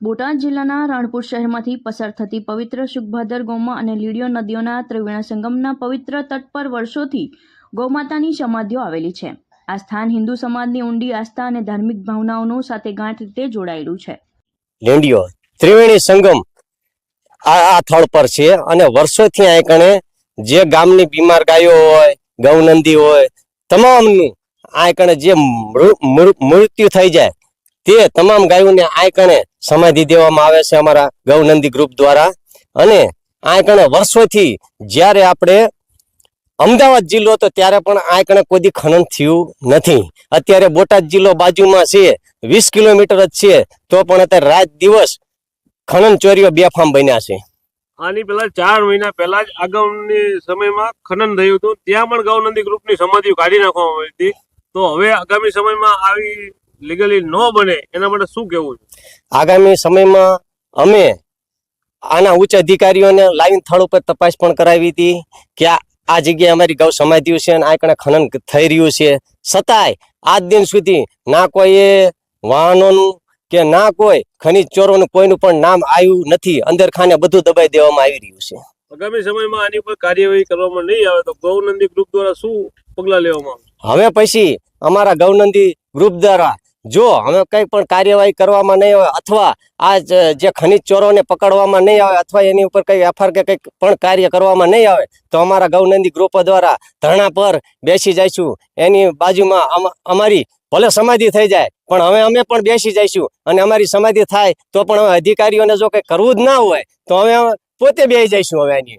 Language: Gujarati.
બોટાદ જિલ્લાના રાણપુર શહેરમાંથી પસાર થતી પવિત્ર સુખભાદર ગૌમાં અને લીડિયો નદીઓના ત્રિવેણા સંગમના પવિત્ર તટ પર વર્ષોથી ગૌમાતાની સમાધિઓ આવેલી છે. આ સ્થાન હિન્દુ સમાજની ઊંડી આસ્થા અને ધાર્મિક ભાવનાઓનો સાથે ગાંઠ રીતે જોડાયેલું છે. લીંડીઓ ત્રિવેણી સંગમ આ આ સ્થળ પર છે અને વર્ષોથી આ કણે જે ગામની બીમાર ગાયો હોય, ગૌનંદી હોય, તમામની આ કણે જે મૃત્યુ થઈ જાય તે તમામ ગાયોને આ કણે સમાધિ દેવામાં આવે છે અમારા ગૌનંદી ગ્રુપ દ્વારા. અને આ કણે વર્ષોથી જ્યારે આપણે અમદાવાદ જિલ્લો હતો ત્યારે પણ આ કણે કોઈ ખનન થયું નથી. અત્યારે બોટાદ જિલ્લો બાજુમાં છે, વીસ કિલોમીટર જ છે, તો પણ અત્યારે રાત દિવસ ખનન ચોરીઓ બેફામ બન્યા છે. આની પેલા ચાર મહિના પહેલા જ અગાઉની સમયમાં ખનન થયું હતું. ત્યાં પણ ગૌનંદી ગ્રુપની સમાધિઓ કાઢી નાખવામાં આવી હતી. તો હવે આગામી સમયમાં આવી લીગલી ન બને એના માટે શું કેવું છે? આગામી સમયમાં અમે આના ઉચ્ચ અધિકારીઓને લાઈન સ્થળ ઉપર તપાસ પણ કરાવી હતી કે આ જગ્યાએ અમારી ગૌ સમાધિઓ છે અને આ કણે ખનન થઈ રહ્યું છે. છતાંય આજ દિન સુધી ના કોઈએ વાહનોનું કે ના કોઈ ખનીજ ચોરોનું કોઈનું પણ નામ આવ્યું નથી. અંદર ખાને બધું દબાઈ દેવામાં આવી રહ્યું છે. આગામી સમયમાં આની ઉપર કાર્યવાહી કરવામાં નહીં આવે તો ગૌનંદી ગ્રુપ દ્વારા શું પગલાં લેવામાં હવે પછી અમારા ગૌનંદી ગ્રુપ દ્વારા જો હવે કંઈ પણ કાર્યવાહી કરવામાં નહીં આવે અથવા આ જે ખનિજ ચોરોને પકડવામાં નહીં આવે અથવા એની ઉપર કંઈ એફઆર કે કંઈક પણ કાર્ય કરવામાં નહીં આવે, તો અમારા ગૌનંદી ગ્રુપો દ્વારા ધરણા પર બેસી જઈશું. એની બાજુમાં અમ- અમારી ભલે સમાધિ થઈ જાય, પણ હવે અમે પણ બેસી જઈશું અને અમારી સમાધિ થાય તો પણ હવે અધિકારીઓને જો કંઈ કરવું જ ના હોય, તો અમે પોતે બેસી જઈશું હવે એની.